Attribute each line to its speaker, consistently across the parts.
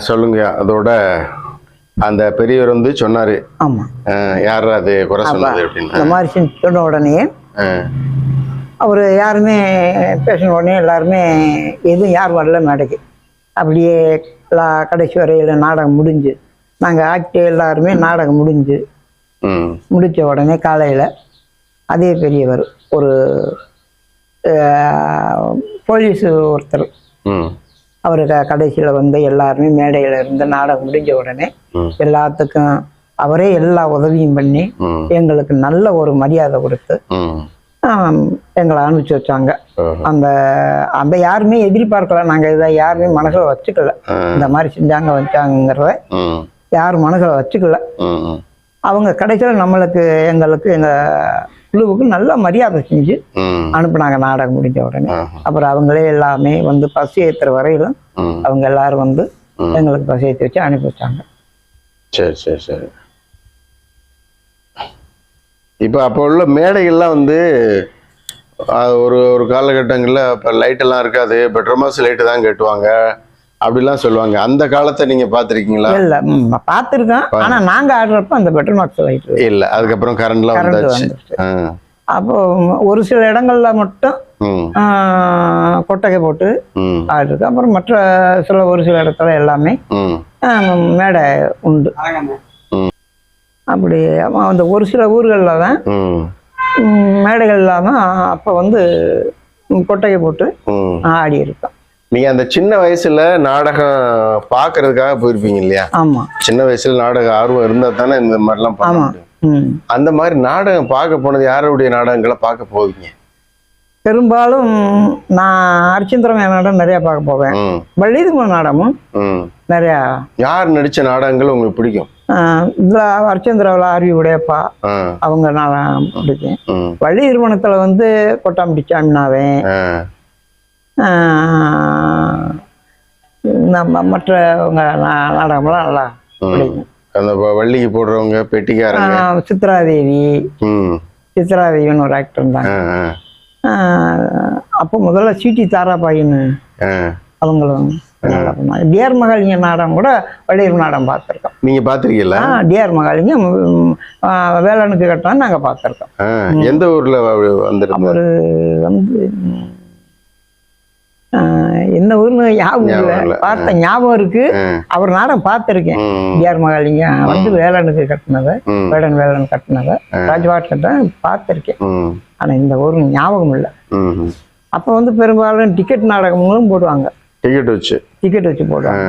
Speaker 1: சொல்லுங்க. அதோட அந்த பெரியவர் வந்து சொன்னாரு.
Speaker 2: ஆமாம்
Speaker 1: ஆ, யார் அது? குறை சொன்னது அப்படின்னு.
Speaker 2: இந்த மாதிரி சொன்ன உடனே அவர் யாருமே பேசின உடனே எல்லாருமே எதுவும் யார் வரல மேடைக்கு. அப்படியே கடைசி வரையில் நாடகம் முடிஞ்சு நாங்கள் ஆக்டி எல்லாருமே நாடகம் முடிஞ்சு முடித்த உடனே காலையில் அதே பெரியவர் ஒரு போலீஸ் ஒருத்தர் அவர் கடைசியில் வந்து எல்லாருமே மேடையில் இருந்து நாடகம் முடிஞ்ச உடனே. எல்லாத்துக்கும் அவரே எல்லா உதவியும் பண்ணி எங்களுக்கு நல்ல ஒரு மரியாதை கொடுத்து எங்களை அனுப்பிச்சி வச்சாங்க. அந்த அந்த யாருமே எதிர்பார்க்கல. நாங்கள் இதை யாருமே மனசில் வச்சுக்கல. இந்த மாதிரி செஞ்சாங்க வச்சாங்கிறத யாரும் மனசில் வச்சுக்கல. அவங்க கடைசியில் நம்மளுக்கு எங்களுக்கு எங்கள் குழுவுக்கு நல்ல மரியாதை செஞ்சு அனுப்புனாங்க நாடகம் முடிஞ்ச உடனே. அப்புறம் அவங்களே எல்லாமே வந்து பசி ஏற்றுற வரையிலும் அவங்க எல்லாரும் வந்து. எங்களுக்கு பசி ஏற்றி வச்சு அனுப்பி வச்சாங்க.
Speaker 1: சரி சரி சரி. இப்போ அப்போ உள்ள மேடைகள்லாம் வந்து ஒரு ஒரு காலகட்டங்களில் இப்போ லைட்டெல்லாம் இருக்காது இப்போ ட்ரமஸ் லைட்டு தான் கட்டுவாங்க. அப்படிலாம் சொல்லுவாங்க. அந்த காலத்தை நீங்கள் பார்த்துருக்கீங்களா?
Speaker 2: இல்லை பார்த்துருக்கோம் ஆனால் நாங்கள் ஆடுறப்ப அந்த பெட்ரோல் மார்க்ஸ் லைட்
Speaker 1: இல்லை அதுக்கப்புறம் கரண்ட்லாம்
Speaker 2: கரண்ட்
Speaker 1: வந்தாச்சு.
Speaker 2: அப்போ ஒரு சில இடங்கள்ல மட்டும் கொட்டகை போட்டு ஆடிருக்கு அப்புறம் மற்ற சில ஒரு சில இடத்துல எல்லாமே மேடை உண்டு. அப்படி அந்த ஒரு சில ஊர்களில் தான் மேடைகள் இல்லாமல் அப்போ வந்து கொட்டகை போட்டு ஆடி இருக்கோம்
Speaker 1: நீங்கள் அந்த சின்ன வயசுல நாடகம் பார்க்கறதுக்காக போயிருப்பீங்க இல்லையா?
Speaker 2: ஆமாம்
Speaker 1: சின்ன வயசுல நாடக ஆர்வம் இருந்தால் தானே இந்த மாதிரிலாம் பண்ண
Speaker 2: ஆமாம்
Speaker 1: முடியும்.
Speaker 2: ம்.
Speaker 1: அந்த மாதிரி நாடகம் பார்க்க போனது யாருடைய நாடகங்களை பார்க்க போவீங்க?
Speaker 2: பெரும்பாலும் நான் அரிச்சந்திரம் நாடகம் நிறையா பார்க்க போவேன்.
Speaker 1: ம்.
Speaker 2: வள்ளிதும நாடகமும் நிறையா.
Speaker 1: யார் நடிச்ச நாடகங்கள் உங்களுக்கு பிடிக்கும்?
Speaker 2: இதில் அரிச்சந்திராவில் அருவி உடையப்பா. அவங்க நாடகம் பிடிக்கும். வள்ளி திருமணத்தில் வந்து
Speaker 1: ஆ.
Speaker 2: நம்ம மற்றவங்க நாடகம்லாம் நல்லா
Speaker 1: அந்த வள்ளிக்கு போடுறவங்க பெட்டிக்காரங்க.
Speaker 2: சித்ராதேவி. சித்ராதேவின்னு ஒரு ஆக்டர் இருந்தாங்க. அப்போ முதல்ல சீட்டி தாராபாயின்னு அவங்களும் டிஆர் மகாலிங்க நாடகம் கூட வள்ளியூர் நாடகம் பார்த்துருக்கோம்.
Speaker 1: நீங்க பாத்திருக்கீங்களா
Speaker 2: ஆ டிஆர் மகாலிங்க ம், ஆ, வேலனுக்கு கட்டினா நாங்கள் பார்த்துருக்கோம்.
Speaker 1: எந்த ஊர்ல வ- வந்திருந்தாரு?
Speaker 2: அவர் வந்து என்ன ஊர்னு ஞாபகம் இல்லை. பார்த்த ஞாபகம் இருக்கு. அவர் நாடகம் பார்த்துருக்கேன்.
Speaker 1: ம்
Speaker 2: டிஆர் மகாலிங்க. வந்து வேலனுக்கு கட்டினதை. வேடன் வேலன் கட்டினதை ராஜ்வாட் கட்டின பார்த்துருக்கேன். ஆனால் இந்த ஊர் ஞாபகம் இல்லை. அப்போ வந்து பெரும்பாலும் டிக்கெட் நாடகங்களும் போடுவாங்க.
Speaker 1: டிக்கெட் வச்சு.
Speaker 2: டிக்கெட் வச்சு போடுவாங்க.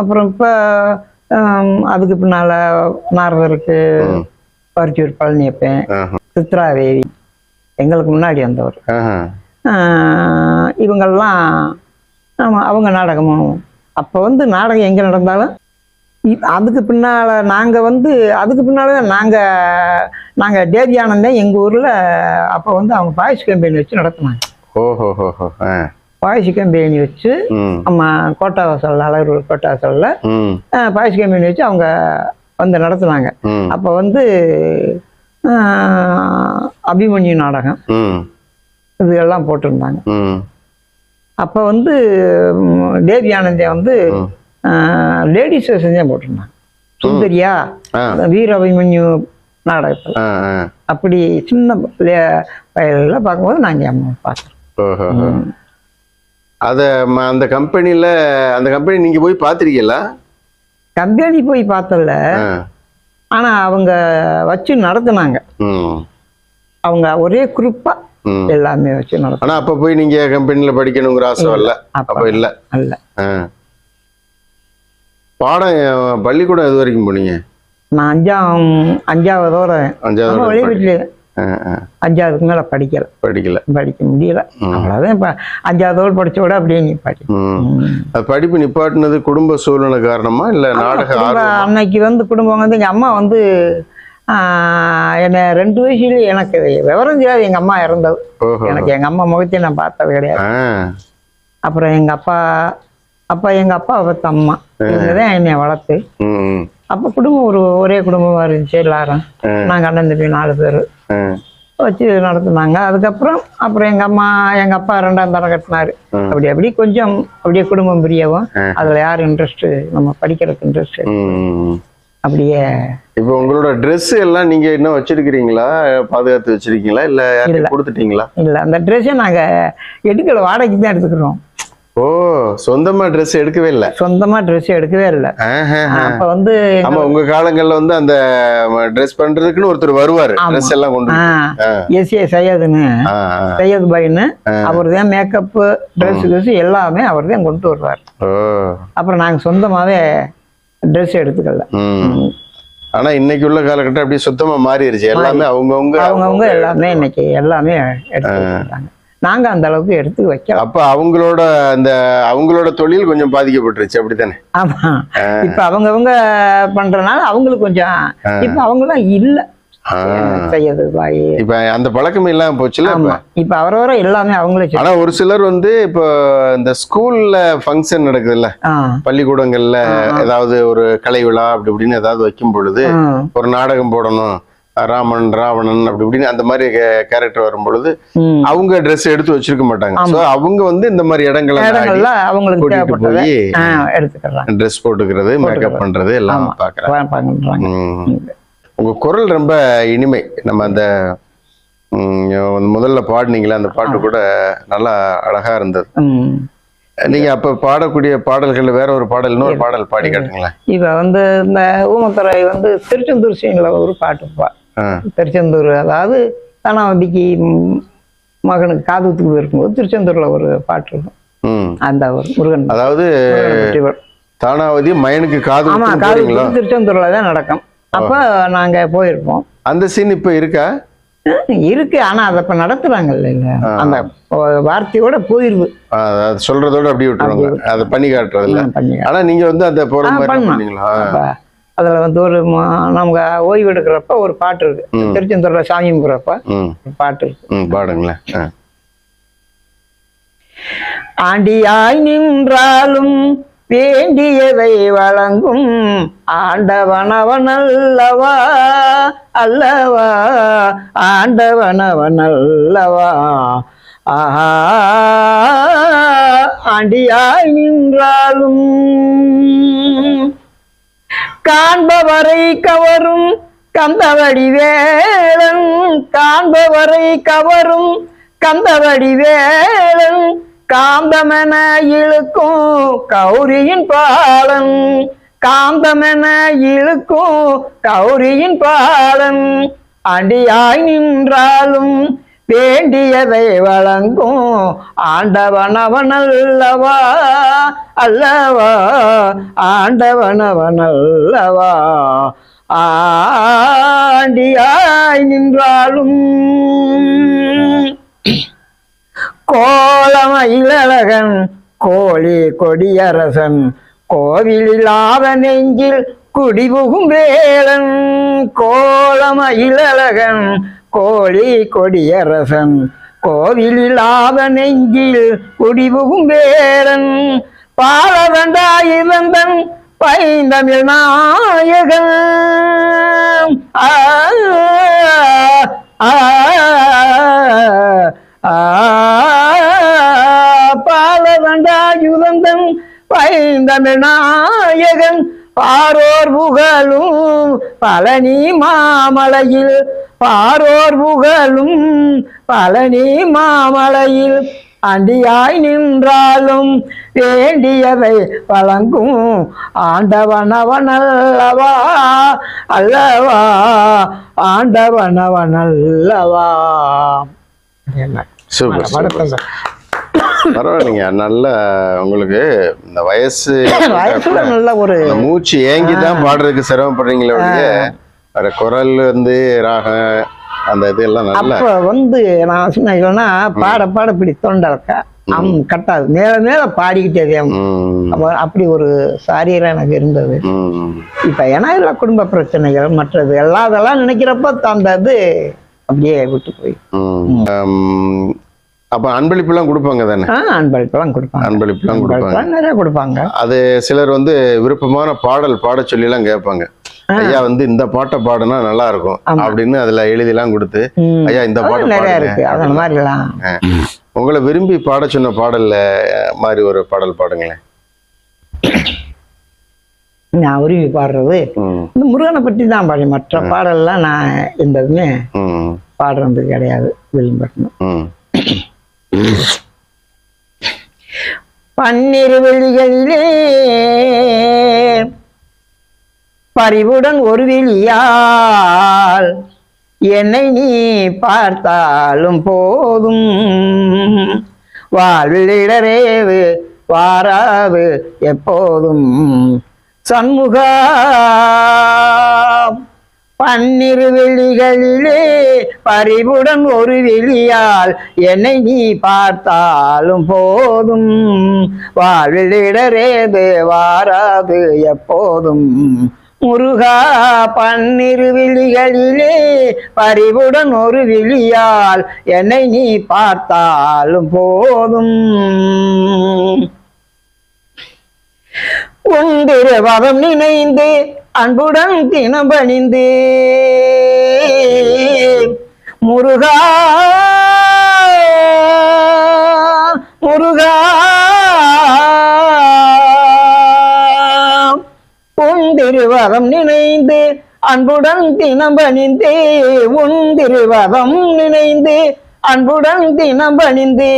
Speaker 2: அப்புறம் இப்போ அதுக்கு பின்னால் நாரதருக்கு பரிச்சூர் பழனியப்பன்.
Speaker 1: ஆஹா.
Speaker 2: சித்ராதேவி எங்களுக்கு முன்னாடி வந்தவர். ஆமாம் அவங்க நாடகமும். அப்போ வந்து நாடகம் எங்கே நடந்தாலும் அதுக்கு பின்னால் நாங்கள் வந்து அதுக்கு பின்னால் நாங்கள் நாங்கள் தேவி ஆனந்தன் எங்கள் ஊரில் அப்போ வந்து அவங்க பாய்ஸ் கம்பெனி வச்சு நடத்துனாங்க.
Speaker 1: ஓஹோ ஹோ ஹோ ஆ.
Speaker 2: பாய்ஸ் கம்பெனி வச்சு நம்ம கோட்டா வாசல் அழகர் கோட்டா வாசலில் பாய்ஸ் கம்பெனி வச்சு அவங்க வந்து நடத்துனாங்க. அப்போ வந்து அபிமன்யு நாடகம். இது எல்லாம் போட்டிருந்தாங்க.
Speaker 1: ம்.
Speaker 2: அப்போ வந்து தேவி ஆனந்தே வந்து லேடிஸ் செஞ்சே போட்டிருந்தாங்க. சுந்தரியா
Speaker 1: ஆ.
Speaker 2: வீர அபிமன்யு நாடகத்தில். அப்படி சின்ன வயலில் பார்க்கும்போது நாங்கள் அம்மா
Speaker 1: ஹோ. அத அந்த கம்பெனில அந்த கம்பெனி நீங்க போய் பாத்திருக்கீங்களா
Speaker 2: கம்பெனி போய் பார்த்தல. ஆனால் அவங்க வச்சு நடத்துனாங்க. அவங்க ஒரே குரூப்பாக
Speaker 1: ம்.
Speaker 2: எல்லாமே வச்சு நடத்துனாங்க
Speaker 1: ஆனா அப்ப போய் நீங்க கம்பெனில படிக்கணுங்கிற ஆசை வரல?
Speaker 2: அப்ப
Speaker 1: இல்ல?
Speaker 2: அல்ல
Speaker 1: ஆ. பாடம் பள்ளிக்கூடம் எது வரைக்கும் போனீங்க?
Speaker 2: நான் அஞ்சாம் அஞ்சாவதோட
Speaker 1: அஞ்சாவது வரைக்கும்
Speaker 2: வெளி வீட்டில். அஞ்சாவதுக்கு மேலே படிக்கல.
Speaker 1: படிக்கல.
Speaker 2: படிக்க முடியல. அவ்வளோதான் இப்போ அஞ்சாவதோடு படிச்ச விட அப்படியே நீ படி
Speaker 1: ம்.
Speaker 2: ம்.
Speaker 1: அது படிப்பு நிப்பாட்டினது குடும்ப சூழ்நிலை காரணமா இல்ல நாடக
Speaker 2: அன்னைக்கு வந்து குடும்பம் வந்து எங்கள் அம்மா வந்து என்னை ரெண்டு வயசுல எனக்கு விவரம் தெரியாது. எங்கள் அம்மா இறந்தது. எனக்கு எங்கள் அம்மா முகத்தையும் நான் பார்த்தது கிடையாது. அப்புறம் எங்கள் அப்பா அப்பா எங்கள் அப்பா பார்த்த அம்மா. இவங்க தான் என்னை வளர்த்து. அப்போ குடும்பம் ஒரு ஒரே குடும்பமாக இருந்துச்சு எல்லாரும்.
Speaker 1: ஆ.
Speaker 2: நாங்கள் அண்ணன் தம்பி நாலு பேர். வச்சு நடத்துனாங்க. அதுக்கப்புறம் அப்புறம் எங்க அம்மா எங்க அப்பா ரெண்டாம் தரம் கட்டினாரு. அப்படி அப்படி கொஞ்சம் அப்படியே குடும்பம் பிரியவும். அதுல யார் இன்ட்ரெஸ்ட் நம்ம படிக்கிறதுக்கு இன்ட்ரெஸ்ட். அப்படியே
Speaker 1: இப்போ உங்களோட Dress எல்லாம் நீங்க இன்னும் வச்சிருக்கிறீங்களா? பாதுகாத்து வச்சிருக்கீங்களா? இல்ல கொடுத்துட்டீங்களா?
Speaker 2: இல்ல அந்த ட்ரெஸ்ஸை நாங்க எடுக்கல வாடகைக்கு தான் எடுத்துக்கிறோம்.
Speaker 1: ஓ சொந்தமா Dress எடுக்கவே இல்ல.
Speaker 2: சொந்தமா ட்ரெஸ் எடுக்கவே இல்லை. அப்ப வந்து
Speaker 1: ஆமா உங்க காலங்கள்ல வந்து அந்த ட்ரெஸ் பண்றதுக்குன்னு ஒருத்தர் வருவாரு. ட்ரெஸ் எல்லாம் கொண்டு
Speaker 2: ஆ,
Speaker 1: ஆ.
Speaker 2: S A சையதுன்னு. சையது பாயின்னு. அவர் தான் மேக்கப்பு ட்ரெஸ் கிஸ் எல்லாமே அவர் தான் கொண்டு வருவார்.
Speaker 1: ஓ.
Speaker 2: அப்புறம் நாங்க சொந்தமாவே ட்ரெஸ் எடுத்துக்கல.
Speaker 1: ஆனா இன்னைக்கு உள்ள காலகட்டம் அப்படியே சுத்தமா மாறிடுச்சு. எல்லாமே அவங்கவுங்க
Speaker 2: அவங்கவுங்க எல்லாமே இன்னைக்கு எல்லாமே எடுத்து வச்சிருக்காங்க நாங்க அந்த அளவுக்கு எடுத்து வைக்கல.
Speaker 1: அப்ப அவங்களோட அந்த அவங்களோட தொழில் கொஞ்சம் பாதிக்கப்பட்டுருச்சு. அப்படித்தானே?
Speaker 2: ஆமா. இப்ப அவங்கவங்க பண்றதுனால அவங்களுக்கு கொஞ்சம் இப்ப அவங்களாம் இல்ல.
Speaker 1: இப்ப அந்த பழக்கம் இல்லாம போச்சுல இப்ப?
Speaker 2: எல்லாமே அவங்களே
Speaker 1: ஆனா ஒரு சிலர் வந்து இப்போ இந்த ஸ்கூல்ல ஃபங்க்ஷன் நடக்குதுல்ல? பள்ளிக்கூடங்கள்ல ஏதாவது ஒரு கலை விழா அப்படி இப்படின்னு ஏதாவது வைக்கும் பொழுது. ஒரு நாடகம் போடணும். ராமன் ராவணன் அப்படி இப்படின்னு அந்த மாதிரி கேரக்டர் வரும் பொழுது. அவங்க Dress எடுத்து வச்சிருக்க மாட்டாங்க. அவங்க வந்து இந்த மாதிரி இடங்களை
Speaker 2: அவங்களுக்கு
Speaker 1: போய் ட்ரெஸ் போட்டுக்கிறது மேக்கப் பண்றது எல்லாம் பாக்குறேன்
Speaker 2: பண்றாங்க
Speaker 1: ம். உங்க குரல் ரொம்ப இனிமை. நம்ம அந்த முதல்ல பாடுனீங்களே அந்த பாட்டு கூட நல்லா அழகா இருந்தது. நீங்க அப்ப பாடக்கூடிய பாடல்கள் வேற ஒரு பாடல் இன்னொரு பாடல் பாடி காட்டுங்களேன்.
Speaker 2: இப்ப வந்து இந்த ஊமத்துறை வந்து திருச்செந்தூர் சீனில் ஒரு பாட்டு பா
Speaker 1: ஆ.
Speaker 2: திருச்செந்தூர் அதாவது தனாவதிக்கு மகனுக்கு காதுத்துக்கு போயிருக்கும்போது திருச்செந்தூர்ல ஒரு பாட்டு இருக்கும். அந்த ஒரு முருகன்
Speaker 1: அதாவது. தானாவதி மயனுக்கு காது
Speaker 2: திருச்செந்தூர்ல தான் நடக்கும். அப்ப நாங்க போயிருப்போம்.
Speaker 1: அந்த சீன் இப்ப இருக்கா?
Speaker 2: இருக்கு. ஆனா அதை இப்ப நடத்துறாங்க இல்ல. அந்த வார்த்தையோட போயிருவு.
Speaker 1: சொல்றதோட அப்படியே விட்டுருவாங்க. அதை பண்ணி காட்டுறதுல
Speaker 2: பண்ணி
Speaker 1: ஆனா நீங்க வந்து அந்த போற
Speaker 2: அதுல வந்து ஒரு நமக்கு ஓய்வு எடுக்கிறப்ப ஒரு பாட்டு இருக்கு. திருச்செந்தூர்ல சாமி கும்பிட்றப்ப பாட்டு இருக்கு.
Speaker 1: பாடுங்களேன்.
Speaker 2: ஆண்டியாய் நின்றாலும் வேண்டியதை வழங்கும் ஆண்டவனவன் அல்லவா? அல்லவா ஆண்டவனவன் அல்லவா ஆஹா ஆண்டியாய் நின்றாலும் காண்பவரை கவரும் கந்தவடி வேளன் காண்பவரை கவரும் கந்தவடி வேளன் காந்தமென இழுக்கும் கௌரியின் பாலன். காந்தமென இழுக்கும் கௌரியின் பாலன். அடியாய் நின்றாலும் வேண்டியதை வழங்கும் ஆண்டவனவனல்லவா அல்லவா? ஆண்டவனவனல்லவா? ஆண்டியாய் நின்றாலும் கோலமயிலழகன் கோழி கொடியரசன் கோவிலில்லாத நெஞ்சில் குடிபுகும் வேலன் கோலமயிலழகன் கோழி கொடியரசன் கோவிலில்லாத நெஞ்சில் குடிபுகும் வேளன் பாலவண்டாயிரந்தன் பைந்தமிழ் நாயகன். ஆ ஆ. ஆ பாலவண்டாயுதந்தன் பாரோர் புகழும் பழனி மாமலையில் பாரோர் புகழும் பழனி மாமலையில். அண்டியாய் நின்றாலும் வேண்டியதை வழங்கும் ஆண்டவனவனல்லவா அல்லவா? ஆண்டவனவனல்லவா.
Speaker 1: Super super. பரவாயில்லைங்க நல்ல உங்களுக்கு இந்த வயசு
Speaker 2: வயசுல நல்ல ஒரு
Speaker 1: மூச்சு ஏங்கி தான் பாடுறதுக்கு சிரமப்படுறீங்களே வேற குரல் வந்து ராகம் அந்த இதெல்லாம் நல்ல
Speaker 2: அப்ப வந்து நான் சொன்ன பாட பாட இப்படி தொண்டல்க்கா அம் கட்டாது. மேல மேல பாடிக்கிட்டே அப்படி ஒரு சாரீரம் எனக்கு இருந்தது. இப்ப ஏன்னா இல்ல குடும்ப பிரச்சனைகள் மற்றது எல்லாம் அதெல்லாம் நினைக்கிறப்ப அந்த இது அப்படியே விட்டு போய்.
Speaker 1: அப்ப அன்பளிப்புலாம் கொடுப்பாங்க தானே?
Speaker 2: ஆஹ் அன்பளிப்பெல்லாம் கொடுப்பாங்க.
Speaker 1: அன்பளிப்புலாம் கொடுப்பாங்க.
Speaker 2: நிறைய கொடுப்பாங்க.
Speaker 1: அது சிலர் வந்து விருப்பமான பாடல் பாட சொல்லி எல்லாம் கேட்பாங்க ஐயா வந்து இந்த பாட்டை பாடுனா நல்லா இருக்கும். அப்படின்னு அதுல எழுதிலாம் கொடுத்து
Speaker 2: ம்.
Speaker 1: ஐயா இந்த பாட்டு
Speaker 2: நிறைய இருக்கு. அந்த மாதிரிலாம்.
Speaker 1: உங்களை விரும்பி பாட சொன்ன பாடல்ல மாதிரி ஒரு பாடல் பாடுங்களேன்.
Speaker 2: நான் உருவி பாடுறது. இந்த முருகனை பற்றி தான் பாடி மற்ற பாடல்லாம் நான் எந்த இதுவுமே
Speaker 1: ம்,
Speaker 2: பாடுறது கிடையாது. விரும்பட்டணும்
Speaker 1: ம்.
Speaker 2: பன்னிரு வெளிகளிலே பறிவுடன் ஒரு வெளியால் என்னை நீ பார்த்தாலும் போதும். வாழ்வில் இடரேவு வாராவு எப்போதும். சண்முகா பன்னிரு வெளிகளிலே பறிவுடன் ஒரு வெளியால் என்னை நீ பார்த்தாலும் போதும். வாழ்விடரேது வாராது எப்போதும். முருகா பன்னிரு விழிகளிலே பறிவுடன் ஒரு விழியால் என்னை நீ பார்த்தாலும் போதும். உந்திருவதம் நினைந்து அன்புடன் தினம் பணிந்து முருகா முருகா உன் நினைந்து அன்புடன் தினம் பணிந்து உன் நினைந்து அன்புடன் தினம் பணிந்து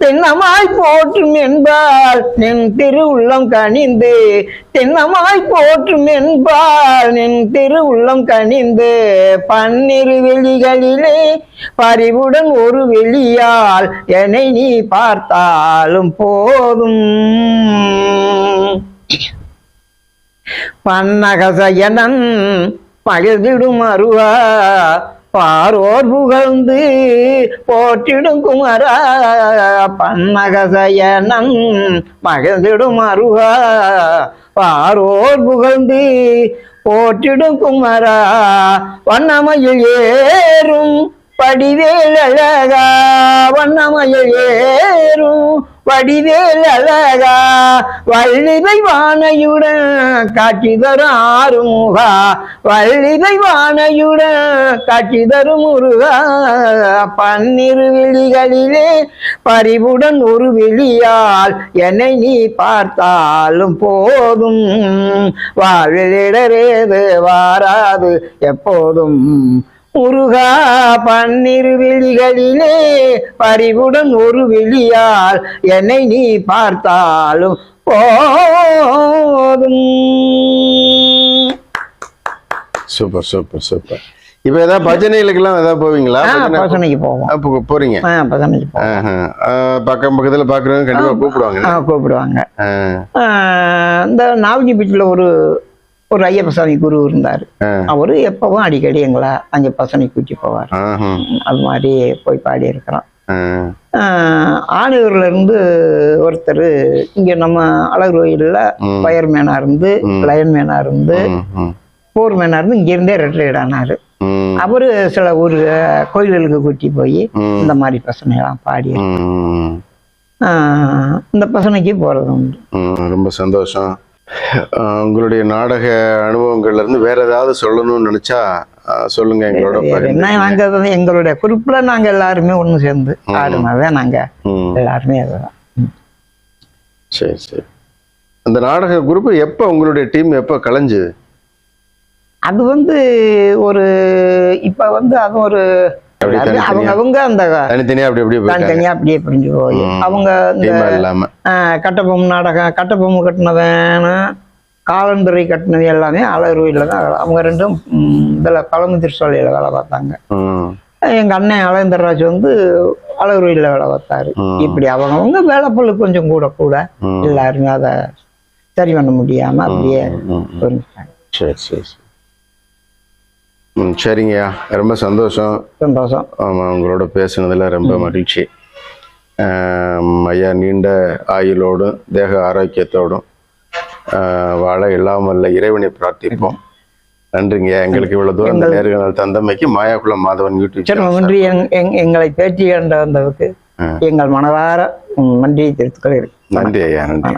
Speaker 2: தென்னமாய் போற்றும் என்பார் நின் திருவுள்ளம் கனிந்து. தென்னமாய் போற்றும் என்பார் நின் திருவுள்ளம் கனிந்து. பன்னிரு வெளிகளிலே பறிவுடன் ஒரு வெளியால் என்னை நீ பார்த்தாலும் போதும். பன்னகசயனன் பகிர்ந்திடும் அருவா பாரோர் புகழ்ந்து போற்றிடும் குமரா பன்னகசயனன் மகிழ்ந்திடும் அருகா. பாரோர் புகழ்ந்து போற்றிடும் குமரா வண்ணமையில் ஏறும் படிவேல் அழகா வண்ணமையில் ஏறும். வடிவேல் அழகா வள்ளிவை வானையுடன் காட்சி தரும் ஆறுமுகா. வள்ளிவை வானையுடன் காட்சி தரும் முருகா. பன்னிரு விழிகளிலே பறிவுடன் ஒரு விழியால் என்னை நீ பார்த்தாலும் போதும். வாழ்விலிடரேது வாராது எப்போதும் முருகா பன்னிரு விழிகளிலே பறிவுடன் ஒரு விழியால் என்னை நீ பார்த்தாலும் போதும்.
Speaker 1: Super super super. இப்ப ஏதாவது பஜனைகளுக்கெல்லாம் ஏதாவது போவீங்களா?
Speaker 2: ஆ,
Speaker 1: பஜனை
Speaker 2: பசனைக்கு போவோம்.
Speaker 1: போறீங்க.
Speaker 2: ஆ,
Speaker 1: பக்கம் பக்கத்துல பாக்குறவங்க கண்டிப்பா கூப்பிடுவாங்க.
Speaker 2: கூப்பிடுவாங்க. இந்த நாவஞ்சி பீச்சில் ஒரு ஒரு ஐயப்ப சாமி குரு இருந்தார். அவரு எப்பவும் அடிக்கடி எங்களை அங்கே பசனை கூட்டி போவார். அது மாதிரி போய் பாடி இருக்கிறோம். ஆணையூர்ல இருந்து ஒருத்தர் இங்க நம்ம அழகு கோயில்ல
Speaker 1: ம்.
Speaker 2: ஃபயர்மேனா இருந்து
Speaker 1: ம்.
Speaker 2: லைன்மேனா இருந்து
Speaker 1: ம், ம்,
Speaker 2: போர்மேனா இருந்து இங்க இருந்தே ரிட்டையர்ட் ஆனாரு அவரு சில ஊர் கோயில்களுக்கு கூட்டி போய். இந்த மாதிரி பசனையெல்லாம் பாடி இந்த பசனைக்கு போறது உண்டு
Speaker 1: ரொம்ப சந்தோஷம் உங்களுடைய நாடக அனுபவங்கள்ல இருந்து வேற ஏதாவது சொல்லணும்னு நினைச்சா சொல்லுங்க எங்களோட.
Speaker 2: என்ன நாங்க எங்களுடைய குரூப்ல நாங்க எல்லாருமே ஒண்ணு சேர்ந்து ஆடுனதான் நாங்க. எல்லாருமே அதுதான்.
Speaker 1: சரி சரி. அந்த நாடக குரூப் எப்ப உங்களுடைய டீம் எப்ப கலைஞ்சுது?
Speaker 2: அது வந்து ஒரு இப்ப வந்து அது ஒரு அவங்க அவங்க அந்த
Speaker 1: தனித்தனியா அப்படி அப்படியே போயிட்டாங்க
Speaker 2: தனித்தனியா அப்படியே பிரிஞ்சு போய்
Speaker 1: ம்.
Speaker 2: அவங்க இந்த கட்டபொம்மு நாடகம் கட்டபொம்மு கட்டினவன் காலந்துறை கட்டினது எல்லாமே அழகுருவில தான். அவங்க ரெண்டும் இதுல பழமுதிர் சோலையில வேலை பார்த்தாங்க எங்க அண்ணன் அழகந்தர்ராஜ் வந்து அழகுருவில வேலை பார்த்தாரு. இப்படி அவங்கவுங்க வேலை பள்ளு கொஞ்சம் கூட கூட. எல்லாருமே அதை சரி பண்ண முடியாம அப்படியே. புரிஞ்சுட்டாங்க
Speaker 1: சரி சரி ம் சரிங்கய்யா ரொம்ப சந்தோஷம்.
Speaker 2: சந்தோஷம்.
Speaker 1: ஆமா உங்களோட பேசுனதுல ரொம்ப மகிழ்ச்சி. ஐயா நீண்ட ஆயுளோடும் தேக ஆரோக்கியத்தோடும் வாழ இல்லாமல் இறைவனை பிரார்த்திப்போம். நன்றிங்க. எங்களுக்கு இவ்வளவு தூரம் இந்த நேர்காணல் தந்தமைக்கு மாயாக்குளம் மாதவன் யூடியூப்
Speaker 2: நன்றி. எங்- எங்- எங்களை பேட்டி கண்ட வந்ததுக்கு
Speaker 1: ஆ.
Speaker 2: எங்கள் மனதார நன்றியை தெரிவித்துக் கொள்கிறேன்.
Speaker 1: நன்றி ஐயா. நன்றி.